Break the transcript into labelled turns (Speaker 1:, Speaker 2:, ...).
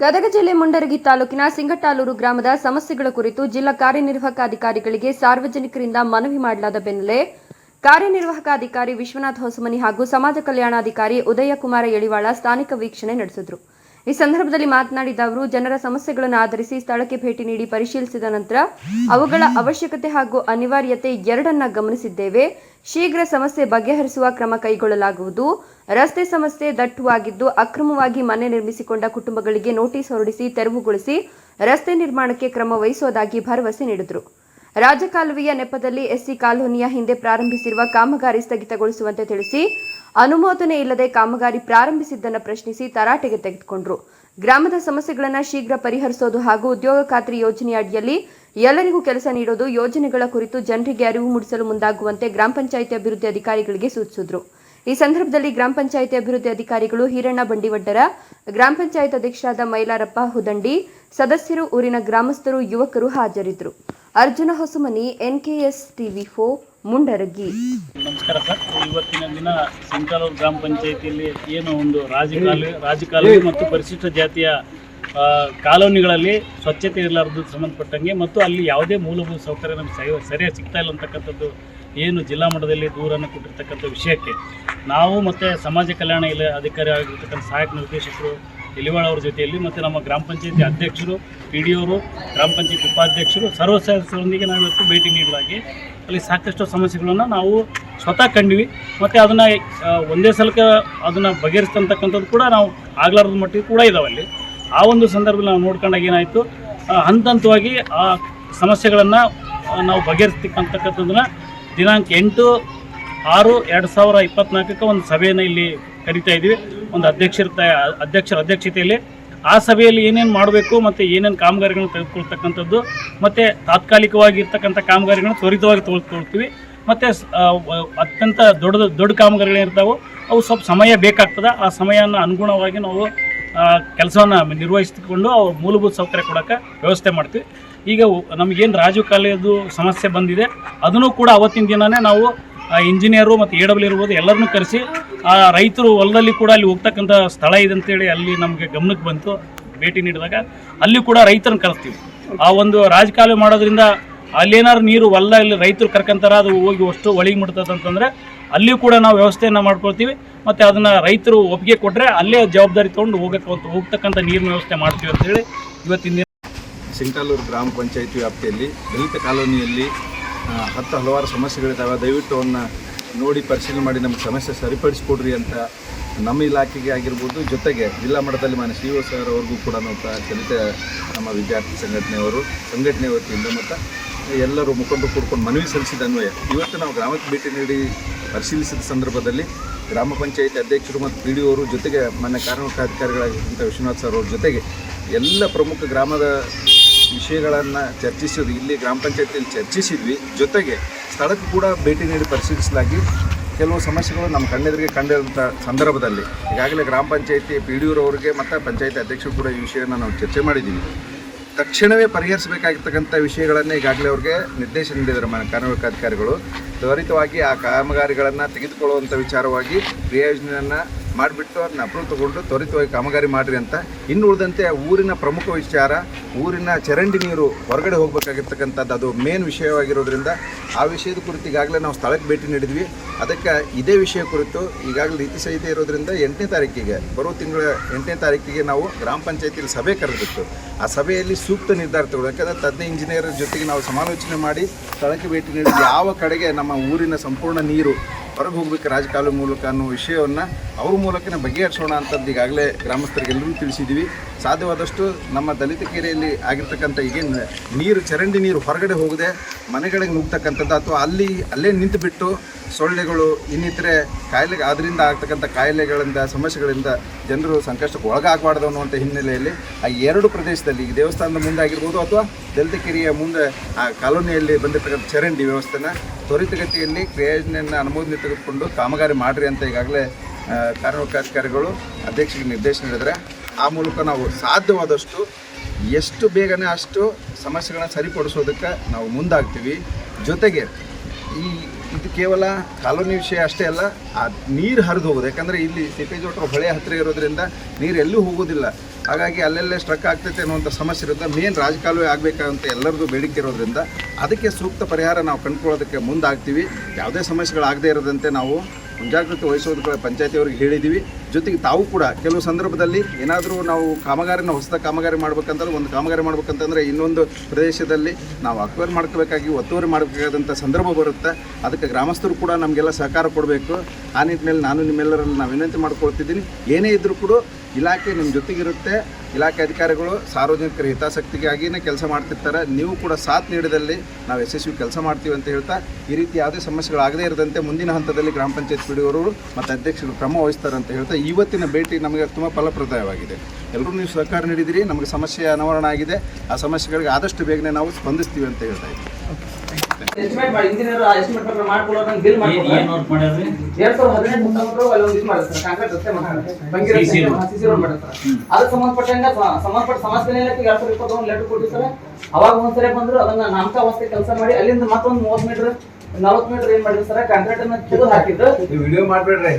Speaker 1: ಗದಗ ಜಿಲ್ಲೆ ಮುಂಡರಗಿ ತಾಲೂಕಿನ ಸಿಂಗಟಾಲೂರು ಗ್ರಾಮದ ಸಮಸ್ಯೆಗಳ ಕುರಿತು ಜಿಲ್ಲಾ ಕಾರ್ಯನಿರ್ವಾಹಕ ಅಧಿಕಾರಿಗಳಿಗೆ ಸಾರ್ವಜನಿಕರಿಂದ ಮನವಿ ಮಾಡಲಾದ ಬೆನ್ನಲ್ಲೇ ಕಾರ್ಯನಿರ್ವಾಹಕ ಅಧಿಕಾರಿ ವಿಶ್ವನಾಥ್ ಹೊಸಮನಿ ಹಾಗೂ ಸಮಾಜ ಕಲ್ಯಾಣಾಧಿಕಾರಿ ಉದಯಕುಮಾರ ಯಳಿವಾಳ ಸ್ಥಾನಿಕ ವೀಕ್ಷಣೆ ನಡೆಸಿದರು. ಈ ಸಂದರ್ಭದಲ್ಲಿ ಮಾತನಾಡಿದ ಅವರು, ಜನರ ಸಮಸ್ಯೆಗಳನ್ನು ಆಧರಿಸಿ ಸ್ಥಳಕ್ಕೆ ಭೇಟಿ ನೀಡಿ ಪರಿಶೀಲಿಸಿದ ನಂತರ ಅವುಗಳ ಅವಶ್ಯಕತೆ ಹಾಗೂ ಅನಿವಾರ್ಯತೆ ಎರಡನ್ನ ಗಮನಿಸಿದ್ದೇವೆ. ಶೀಘ್ರ ಸಮಸ್ಯೆ ಬಗೆಹರಿಸುವ ಕ್ರಮ ಕೈಗೊಳ್ಳಲಾಗುವುದು. ರಸ್ತೆ ಸಮಸ್ಯೆ ದಟ್ಟವಾಗಿದ್ದು ಅಕ್ರಮವಾಗಿ ಮನೆ ನಿರ್ಮಿಸಿಕೊಂಡ ಕುಟುಂಬಗಳಿಗೆ ನೋಟಿಸ್ ಹೊರಡಿಸಿ ತೆರವುಗೊಳಿಸಿ ರಸ್ತೆ ನಿರ್ಮಾಣಕ್ಕೆ ಕ್ರಮ ವಹಿಸುವುದಾಗಿ ಭರವಸೆ ನೀಡಿದರು. ರಾಜಕಾಲುವೆಯ ನೆಪದಲ್ಲಿ ಎಸ್ಸಿ ಕಾಲೋನಿಯ ಹಿಂದೆ ಪ್ರಾರಂಭಿಸಿರುವ ಕಾಮಗಾರಿ ಸ್ಥಗಿತಗೊಳಿಸುವಂತೆ ತಿಳಿಸಿ ಅನುಮೋದನೆ ಇಲ್ಲದೆ ಕಾಮಗಾರಿ ಪ್ರಾರಂಭಿಸಿದ್ದನ್ನು ಪ್ರಶ್ನಿಸಿ ತರಾಟೆಗೆ ತೆಗೆದುಕೊಂಡ್ರು. ಗ್ರಾಮದ ಸಮಸ್ಯೆಗಳನ್ನು ಶೀಘ್ರ ಪರಿಹರಿಸೋದು ಹಾಗೂ ಉದ್ಯೋಗ ಖಾತ್ರಿ ಯೋಜನೆಯ ಅಡಿಯಲ್ಲಿ ಎಲ್ಲರಿಗೂ ಕೆಲಸ ನೀಡೋದು ಯೋಜನೆಗಳ ಕುರಿತು ಜನರಿಗೆ ಅರಿವು ಮೂಡಿಸಲು ಮುಂದಾಗುವಂತೆ ಗ್ರಾಮ ಪಂಚಾಯಿತಿ ಅಭಿವೃದ್ಧಿ ಅಧಿಕಾರಿಗಳಿಗೆ ಸೂಚಿಸಿದ್ರು. ಈ ಸಂದರ್ಭದಲ್ಲಿ ಗ್ರಾಮ ಪಂಚಾಯಿತಿ ಅಭಿವೃದ್ಧಿ ಅಧಿಕಾರಿಗಳು ಹಿರಣ್ಣ ಬಂಡಿವಡ್ಡರ, ಗ್ರಾಮ ಪಂಚಾಯತ್ ಅಧ್ಯಕ್ಷರಾದ ಮೈಲಾರಪ್ಪ ಹುದಂಡಿ, ಸದಸ್ಯರು ಊರಿನ ಗ್ರಾಮಸ್ಥರು, ಯುವಕರು ಹಾಜರಿದ್ದರು. ಅರ್ಜುನ ಹೊಸಮನಿ, ಎನ್ಕೆಎಸ್ ಟಿವಿ ಫೋ ಮುಂಡರಗಿ.
Speaker 2: ನಮಸ್ಕಾರ ಸರ್. ಇವತ್ತಿನ ದಿನ ಸಿಂಕಾಲೂರು ಗ್ರಾಮ ಪಂಚಾಯಿತಿಯಲ್ಲಿ ಏನು ಒಂದು ರಾಜಕಾಲು, ರಾಜಕಾಲುವೆ ಮತ್ತು ಪರಿಶಿಷ್ಟ ಜಾತಿಯ ಕಾಲೋನಿಗಳಲ್ಲಿ ಸ್ವಚ್ಛತೆ ಇರಲಾರದು ಸಂಬಂಧಪಟ್ಟಂಗೆ ಮತ್ತು ಅಲ್ಲಿ ಯಾವುದೇ ಮೂಲಭೂತ ಸೌಕರ್ಯ ನಮ್ಗೆ ಸರಿ, ಸರಿಯಾಗಿ ಸಿಗ್ತಾ ಇಲ್ಲ ಅಂತಕ್ಕಂಥದ್ದು ಏನು ಜಿಲ್ಲಾ ಮಟ್ಟದಲ್ಲಿ ದೂರನ್ನು ಕೊಟ್ಟಿರ್ತಕ್ಕಂಥ ವಿಷಯಕ್ಕೆ ನಾವು ಮತ್ತು ಸಮಾಜ ಕಲ್ಯಾಣ ಇಲಾಖೆ ಅಧಿಕಾರಿ ಆಗಿರ್ತಕ್ಕಂಥ ಸಹಾಯಕ ನಿರ್ದೇಶಕರು ಎಲಿವಾಳ ಅವ್ರ ಜೊತೆಯಲ್ಲಿ ಮತ್ತು ನಮ್ಮ ಗ್ರಾಮ ಪಂಚಾಯತಿ ಅಧ್ಯಕ್ಷರು ಪಿ ಡಿ ಅವರು ಗ್ರಾಮ ಪಂಚಾಯತಿ ಉಪಾಧ್ಯಕ್ಷರು ಸರ್ವ ಸದಸ್ಯರೊಂದಿಗೆ ನಾವು ಇವತ್ತು ಭೇಟಿ ನೀಡಲಾಗಿ. ಅಲ್ಲಿ ಸಾಕಷ್ಟು ಸಮಸ್ಯೆಗಳನ್ನು ನಾವು ಸ್ವತಃ ಕಂಡ್ವಿ. ಮತ್ತು ಅದನ್ನು ಒಂದೇ ಸಲಕ್ಕೆ ಅದನ್ನು ಬಗೆಹರಿಸ್ತಂತಕ್ಕಂಥದ್ದು ಕೂಡ ನಾವು ಆಗ್ಲಾರದ ಮಟ್ಟಿಗೆ ಕೂಡ ಇದಾವೆ ಅಲ್ಲಿ. ಆ ಒಂದು ಸಂದರ್ಭದಲ್ಲಿ ನಾವು ನೋಡ್ಕೊಂಡಾಗ ಏನಾಯಿತು ಹಂತ ಹಂತವಾಗಿ ಆ ಸಮಸ್ಯೆಗಳನ್ನು ನಾವು ಬಗೆಹರಿಸ್ತಕ್ಕಂತಕ್ಕಂಥದ್ದನ್ನು ದಿನಾಂಕ ಎಂಟು, ಆರು, ಎರಡು ಸಾವಿರ ಇಪ್ಪತ್ನಾಲ್ಕಕ್ಕೆ ಒಂದು ಸಭೆಯನ್ನು ಇಲ್ಲಿ ಕರಿತಾ ಇದ್ದೀವಿ. ಒಂದು ಅಧ್ಯಕ್ಷರ ಅಧ್ಯಕ್ಷರ ಅಧ್ಯಕ್ಷತೆಯಲ್ಲಿ ಆ ಸಭೆಯಲ್ಲಿ ಏನೇನು ಮಾಡಬೇಕು ಮತ್ತು ಏನೇನು ಕಾಮಗಾರಿಗಳನ್ನು ತೆಗೆದುಕೊಳ್ತಕ್ಕಂಥದ್ದು, ಮತ್ತು ತಾತ್ಕಾಲಿಕವಾಗಿ ಇರ್ತಕ್ಕಂಥ ಕಾಮಗಾರಿಗಳನ್ನು ತ್ವರಿತವಾಗಿ ತೆಗೆದುಕೊಳ್ತೀವಿ. ಮತ್ತು ಅತ್ಯಂತ ದೊಡ್ಡ ದೊಡ್ಡ ಕಾಮಗಾರಿಗಳೇನಿರ್ತಾವೋ, ಅವು ಸ್ವಲ್ಪ ಸಮಯ ಬೇಕಾಗ್ತದೆ. ಆ ಸಮಯನ ಅನುಗುಣವಾಗಿ ನಾವು ಕೆಲಸವನ್ನು ನಿರ್ವಹಿಸಿಕೊಂಡು ಅವ್ರ ಮೂಲಭೂತ ಸೌಕರ್ಯ ಕೊಡೋಕ್ಕೆ ವ್ಯವಸ್ಥೆ ಮಾಡ್ತೀವಿ. ಈಗ ನಮಗೇನು ರಾಜು ಕಾಲೇಜು ಸಮಸ್ಯೆ ಬಂದಿದೆ, ಅದನ್ನು ಕೂಡ ಅವತ್ತಿನ ದಿನವೇ ನಾವು ಇಂಜಿನಿಯರು ಮತ್ತು ಎ ಡಬ್ಲ್ಯೂ ಇರ್ಬೋದು ಎಲ್ಲರನ್ನೂ ಕರೆಸಿ ಆ ರೈತರು ಹೊಲದಲ್ಲಿ ಕೂಡ ಅಲ್ಲಿ ಹೋಗ್ತಕ್ಕಂಥ ಸ್ಥಳ ಇದೆ ಅಂತೇಳಿ ಅಲ್ಲಿ ನಮಗೆ ಗಮನಕ್ಕೆ ಬಂತು. ಭೇಟಿ ನೀಡಿದಾಗ ಅಲ್ಲಿ ಕೂಡ ರೈತರನ್ನು ಕರೆಸ್ತೀವಿ. ಆ ಒಂದು ರಾಜಕಾಲುವೆ ಮಾಡೋದ್ರಿಂದ ಅಲ್ಲೇನಾದ್ರು ನೀರು ಹೊಲ ಇಲ್ಲಿ ರೈತರು ಕರ್ಕೊಂತಾರ ಅದು ಹೋಗಿ ಅಷ್ಟು ಒಳಗೆ ಮುಟ್ತದೆ ಅಂತಂದರೆ ಅಲ್ಲಿಯೂ ಕೂಡ ನಾವು ವ್ಯವಸ್ಥೆಯನ್ನು ಮಾಡ್ಕೊಳ್ತೀವಿ. ಮತ್ತು ಅದನ್ನು ರೈತರು ಒಪ್ಪಿಗೆ ಕೊಟ್ಟರೆ ಅಲ್ಲೇ ಜವಾಬ್ದಾರಿ ತೊಗೊಂಡು ಹೋಗಕ್ಕೆ ಹೋಗ್ತಕ್ಕಂಥ ನೀರಿನ ವ್ಯವಸ್ಥೆ ಮಾಡ್ತೀವಿ ಅಂತೇಳಿ ಇವತ್ತಿನ
Speaker 3: ಸಿಂಕಾಲೂರು ಗ್ರಾಮ ಪಂಚಾಯಿತಿ ವ್ಯಾಪ್ತಿಯಲ್ಲಿ ದಲಿತ ಕಾಲೋನಿಯಲ್ಲಿ ಹತ್ತು ಹಲವಾರು ಸಮಸ್ಯೆಗಳಿದ್ದಾವೆ. ದಯವಿಟ್ಟು ಅವನ್ನ ನೋಡಿ ಪರಿಶೀಲನೆ ಮಾಡಿ ನಮ್ಮ ಸಮಸ್ಯೆ ಸರಿಪಡಿಸ್ಕೊಡ್ರಿ ಅಂತ ನಮ್ಮ ಇಲಾಖೆಗೆ ಆಗಿರ್ಬೋದು, ಜೊತೆಗೆ ಜಿಲ್ಲಾ ಮಟ್ಟದಲ್ಲಿ ಮಾನ್ಯ ಸಿ ಒ ಸರ್ ಅವ್ರಿಗೂ ಕೂಡ ನಾವು ನಮ್ಮ ವಿದ್ಯಾರ್ಥಿ ಸಂಘಟನೆಯವರು ಸಂಘಟನೆ ವತಿಯಿಂದ ಮತ್ತು ಎಲ್ಲರೂ ಮುಖಂಡರು ಕೂಡ್ಕೊಂಡು ಮನವಿ ಸಲ್ಲಿಸಿದ ಅನ್ವಯ. ಇವತ್ತು ನಾವು ಗ್ರಾಮಕ್ಕೆ ಭೇಟಿ ನೀಡಿ ಪರಿಶೀಲಿಸಿದ ಸಂದರ್ಭದಲ್ಲಿ ಗ್ರಾಮ ಪಂಚಾಯಿತಿ ಅಧ್ಯಕ್ಷರು ಮತ್ತು ಪಿ ಡಿ ಅವರು ಜೊತೆಗೆ ಮಾನ್ಯ ಅಧಿಕಾರಿಗಳಾಗಿರುವಂಥ ವಿಶ್ವನಾಥ್ ಸರ್ ಅವ್ರ ಜೊತೆಗೆ ಎಲ್ಲ ಪ್ರಮುಖ ಗ್ರಾಮದ ವಿಷಯಗಳನ್ನು ಚರ್ಚಿಸೋದು, ಇಲ್ಲಿ ಗ್ರಾಮ ಪಂಚಾಯತಿಯಲ್ಲಿ ಚರ್ಚಿಸಿದ್ವಿ. ಜೊತೆಗೆ ಸ್ಥಳಕ್ಕೂ ಕೂಡ ಭೇಟಿ ನೀಡಿ ಪರಿಶೀಲಿಸಲಾಗಿ ಕೆಲವು ಸಮಸ್ಯೆಗಳು ನಮ್ಮ ಕಣ್ಣೆದುರಿಗೆ ಕಂಡಿರುವಂಥ ಸಂದರ್ಭದಲ್ಲಿ. ಈಗಾಗಲೇ ಗ್ರಾಮ ಪಂಚಾಯತಿ ಪಿ ಡಿ ಅವರಿಗೆ ಮತ್ತು ಪಂಚಾಯತಿ ಅಧ್ಯಕ್ಷರು ಕೂಡ ಈ ವಿಷಯನ ನಾವು ಚರ್ಚೆ ಮಾಡಿದ್ದೀವಿ. ತಕ್ಷಣವೇ ಪರಿಹರಿಸಬೇಕಾಗಿರ್ತಕ್ಕಂಥ ವಿಷಯಗಳನ್ನೇ ಈಗಾಗಲೇ ಅವ್ರಿಗೆ ನಿರ್ದೇಶನ ನೀಡಿದ್ದಾರೆ ಮನೆ ಕಾರ್ಮಿಕಾಧಿಕಾರಿಗಳು. ತ್ವರಿತವಾಗಿ ಆ ಕಾಮಗಾರಿಗಳನ್ನು ತೆಗೆದುಕೊಳ್ಳುವಂಥ ವಿಚಾರವಾಗಿ ಕ್ರಿಯಾಯೋಜನೆಯನ್ನು ಮಾಡಿಬಿಟ್ಟು ಅದನ್ನ ಅಪ್ರೂವ್ ತೊಗೊಂಡು ತ್ವರಿತವಾಗಿ ಕಾಮಗಾರಿ ಮಾಡಿರಿ ಅಂತ. ಇನ್ನು ಉಳಿದಂತೆ ಊರಿನ ಪ್ರಮುಖ ವಿಚಾರ, ಊರಿನ ಚರಂಡಿ ನೀರು ಹೊರಗಡೆ ಹೋಗಬೇಕಾಗಿರ್ತಕ್ಕಂಥದ್ದು ಅದು ಮೇನ್ ವಿಷಯವಾಗಿರೋದ್ರಿಂದ ಆ ವಿಷಯದ ಕುರಿತು ಈಗಾಗಲೇ ನಾವು ಸ್ಥಳಕ್ಕೆ ಭೇಟಿ ನೀಡಿದ್ವಿ. ಅದಕ್ಕೆ ಇದೇ ವಿಷಯ ಕುರಿತು ಈಗಾಗಲೇ ರೀತಿ ಸಹಿತ ಇರೋದ್ರಿಂದ ಎಂಟನೇ ತಾರೀಕಿಗೆ, ಬರುವ ತಿಂಗಳ ಎಂಟನೇ ತಾರೀಕಿಗೆ ನಾವು ಗ್ರಾಮ ಪಂಚಾಯತಿಯಲ್ಲಿ ಸಭೆ ಕರೆದಿತ್ತು. ಆ ಸಭೆಯಲ್ಲಿ ಸೂಕ್ತ ನಿರ್ಧಾರ ತಗೊಳ್ಳೋದು ಯಾಕಂದರೆ ತಜ್ಞ ಇಂಜಿನಿಯರ್ ಜೊತೆಗೆ ನಾವು ಸಮಾಲೋಚನೆ ಮಾಡಿ ಸ್ಥಳಕ್ಕೆ ಭೇಟಿ ನೀಡಿ ಯಾವ ಕಡೆಗೆ ನಮ್ಮ ಊರಿನ ಸಂಪೂರ್ಣ ನೀರು ಹೊರಗೆ ಹೋಗ್ಬೇಕು ರಾಜಕಾಲು ಮೂಲಕ ಅನ್ನೋ ವಿಷಯವನ್ನು ಅವ್ರ ಮೂಲಕನೇ ಬಗೆಹರಿಸೋಣ ಅಂತದ್ದು ಈಗಾಗಲೇ ಗ್ರಾಮಸ್ಥರಿಗೆ ಎಲ್ಲರಿಗೂ ತಿಳಿಸಿದ್ದೀವಿ. ಸಾಧ್ಯವಾದಷ್ಟು ನಮ್ಮ ದಲಿತ ಕೆರೆಯಲ್ಲಿ ಆಗಿರ್ತಕ್ಕಂಥ ಈಗ ನೀರು, ಚರಂಡಿ ನೀರು ಹೊರಗಡೆ ಹೋಗದೆ ಮನೆಗಳಿಗೆ ನುಗ್ತಕ್ಕಂಥದ್ದು ಅಥವಾ ಅಲ್ಲಿ, ಅಲ್ಲೇ ನಿಂತುಬಿಟ್ಟು ಸೊಳ್ಳೆಗಳು ಇನ್ನಿತರೆ ಕಾಯಿಲೆ ಅದರಿಂದ ಆಗ್ತಕ್ಕಂಥ ಕಾಯಿಲೆಗಳಿಂದ, ಸಮಸ್ಯೆಗಳಿಂದ ಜನರು ಸಂಕಷ್ಟಕ್ಕೆ ಒಳಗಾಗಬಾರ್ದು ಅನ್ನುವಂಥ ಹಿನ್ನೆಲೆಯಲ್ಲಿ ಆ ಎರಡು ಪ್ರದೇಶದಲ್ಲಿ, ಈ ದೇವಸ್ಥಾನದ ಮುಂದೆ ಆಗಿರ್ಬೋದು ಅಥವಾ ದಲಿತ ಕೆರೆಯ ಮುಂದೆ ಆ ಕಾಲೋನಿಯಲ್ಲಿ ಬಂದಿರತಕ್ಕಂಥ ಚರಂಡಿ ವ್ಯವಸ್ಥೆನ ತ್ವರಿತಗತಿಯಲ್ಲಿ ಕ್ರಿಯೋಜನೆಯನ್ನು ಅನುಮೋದನೆ ತೆಗೆದುಕೊಂಡು ಕಾಮಗಾರಿ ಮಾಡಿರಿ ಅಂತ ಈಗಾಗಲೇ ಆ, ಕಾರ್ಮಿಕಾಧಿಕಾರಿಗಳು ಅಧ್ಯಕ್ಷರಿಗೆ ನಿರ್ದೇಶನ ನೀಡಿದರೆ ಆ ಮೂಲಕ ನಾವು ಸಾಧ್ಯವಾದಷ್ಟು ಎಷ್ಟು ಬೇಗನೆ ಅಷ್ಟು ಸಮಸ್ಯೆಗಳನ್ನ ಸರಿಪಡಿಸೋದಕ್ಕೆ ನಾವು ಮುಂದಾಗ್ತೀವಿ. ಜೊತೆಗೆ ಈ ಇದು ಕೇವಲ ಕಾಲೋನಿ ವಿಷಯ ಅಷ್ಟೇ ಅಲ್ಲ ಆ ನೀರು ಹರಿದು ಹೋಗೋದು. ಯಾಕಂದರೆ ಇಲ್ಲಿ ಸಿಪೇಜೋಟ್ರ ಹೊಳೆ ಹತ್ತಿರ ಇರೋದ್ರಿಂದ ನೀರು ಎಲ್ಲೂ ಹೋಗೋದಿಲ್ಲ. ಹಾಗಾಗಿ ಅಲ್ಲೆಲ್ಲೇ ಸ್ಟ್ರಕ್ ಆಗ್ತೈತೆ ಅನ್ನುವಂಥ ಸಮಸ್ಯೆ ಇರುತ್ತೆ ಮೇನ್ ರಾಜಕಾಲುವೆ ಆಗಬೇಕಂತ ಎಲ್ಲರದ್ದು ಬೇಡಿಕೆ ಇರೋದ್ರಿಂದ ಅದಕ್ಕೆ ಸೂಕ್ತ ಪರಿಹಾರ ನಾವು ಕಂಡುಕೊಳ್ಳೋದಕ್ಕೆ ಮುಂದಾಗ್ತೀವಿ. ಯಾವುದೇ ಸಮಸ್ಯೆಗಳಾಗದೇ ಇರದಂತೆ ನಾವು ಮುಂಜಾಗ್ರತೆ ವಹಿಸೋದಕ್ಕೆ ಪಂಚಾಯತಿಯವ್ರಿಗೆ ಹೇಳಿದ್ದೀವಿ ಜೊತೆಗೆ ತಾವು ಕೂಡ ಕೆಲವು ಸಂದರ್ಭದಲ್ಲಿ ಏನಾದರೂ ನಾವು ಕಾಮಗಾರಿನ ಹೊಸದ ಕಾಮಗಾರಿ ಮಾಡ್ಬೇಕಂತಂದ್ರೆ, ಒಂದು ಕಾಮಗಾರಿ ಮಾಡ್ಬೇಕಂತಂದ್ರೆ ಇನ್ನೊಂದು ಪ್ರದೇಶದಲ್ಲಿ ನಾವು ಅಕ್ವೈರ್ ಮಾಡ್ಕೋಬೇಕಾಗಿ, ಒತ್ತುವರಿ ಮಾಡಬೇಕಾದಂಥ ಸಂದರ್ಭ ಬರುತ್ತೆ. ಅದಕ್ಕೆ ಗ್ರಾಮಸ್ಥರು ಕೂಡ ನಮಗೆಲ್ಲ ಸಹಕಾರ ಕೊಡಬೇಕು. ಆ ನಿಟ್ಟಿನಲ್ಲಿ ನಾನು ನಿಮ್ಮೆಲ್ಲರಲ್ಲಿ ನಾನು ವಿನಂತಿ ಮಾಡ್ಕೊಳ್ತಿದ್ದೀನಿ. ಏನೇ ಇದ್ದರೂ ಕೂಡ ಇಲಾಖೆ ನಿಮ್ಮ ಜೊತೆಗಿರುತ್ತೆ. ಇಲಾಖೆ ಅಧಿಕಾರಿಗಳು ಸಾರ್ವಜನಿಕರ ಹಿತಾಸಕ್ತಿಗಾಗಿಯೇ ಕೆಲಸ ಮಾಡ್ತಿರ್ತಾರೆ. ನೀವು ಕೂಡ ಸಾಥ್ ನೀಡಿದಲ್ಲಿ ನಾವು ಯಶಸ್ವಿ ಕೆಲಸ ಮಾಡ್ತೀವಿ ಅಂತ ಹೇಳ್ತಾ ಈ ರೀತಿ ಯಾವುದೇ ಸಮಸ್ಯೆಗಳಾಗದೇ ಇರದಂತೆ ಮುಂದಿನ ಹಂತದಲ್ಲಿ ಗ್ರಾಮ ಪಂಚಾಯತ್ ಪಿಡಿಯವರು ಮತ್ತು ಅಧ್ಯಕ್ಷರು ಕ್ರಮ ವಹಿಸ್ತಾರೆ ಅಂತ ಹೇಳ್ತಾ ಇವತ್ತಿನ ಭೇಟಿ ನಮಗೆ ತುಂಬ ಫಲಪ್ರದಾಯವಾಗಿದೆ ಎಲ್ಲರೂ ನೀವು ಸಹಕಾರ ನೀಡಿದಿರಿ, ನಮಗೆ ಸಮಸ್ಯೆ ಅನಾವರಣ ಆಗಿದೆ. ಆ ಸಮಸ್ಯೆಗಳಿಗೆ ಆದಷ್ಟು ಬೇಗನೆ ನಾವು ಸ್ಪಂದಿಸ್ತೀವಿ ಅಂತ ಹೇಳ್ತಾ ಇದ್ದೀವಿ
Speaker 4: ಎಸ್ಟಿಮೇಟ್ ಮಾಡಿ ಇಂಜಿನಿಯರ್ ಎಸ್ಟಿಮೇಟ್ ಪ್ರಕಾರ ಮಾಡ್ಕೊಳ್ಳೋದು ನಂಗೆ ಬಿಲ್ ಮಾಡಿ
Speaker 2: ಏನು ನೋಟ್ ಮಾಡ್ಯಾರ್ರಿ?
Speaker 4: ಎರಡ್ ಸಾವಿರದ ಹದಿನೆಂಟು ಮುಖಾಂತರ ಅಲ್ಲಿ ಒಂದು ಇದು ಮಾಡ್ತಾರೆ ಕಾಂಕ್ರೀಟ್ ರಸ್ತೆ ಮಾಡ್ತಾರೆ.
Speaker 2: road.
Speaker 4: ಸಿಸಿ ರೋಡ್ ಮಾಡ್ತಾರೆ ಅದಕ್ಕೆ ಸಂಬಂಧಪಟ್ಟಂಗ ಸಂಬಂಧಪಟ್ಟ ಸಮಾಜ ಇಲಾಖೆಗೆ ಎರಡ್ ಸಾವಿರದ ಇಪ್ಪತ್ತೊಂದು ಲೆಟರ್ ಕೊಟ್ಟಿರ್ತಾರೆ. ಅವಾಗ ಒಂದ್ಸರಿ ಬಂದ್ರು ಅದನ್ನ ನಾಮಕಾವಸ್ಥೆ ಕೆಲಸ ಮಾಡಿ ಅಲ್ಲಿಂದ ಮತ್ತೊಂದು ಮೂವತ್ತು ಮೀಟರ್ ನಲವತ್ತು ಮೀಟರ್ ಏನ್ ಮಾಡಿದ್ರು ಸರ್ ಕಾಂಕ್ರೀಟ್ ಅನ್ನ ತೆಗೆದು ಹಾಕಿದ್ರು.
Speaker 5: ವಿಡಿಯೋ ಮಾಡ್ಬೇಡ್ರಿ.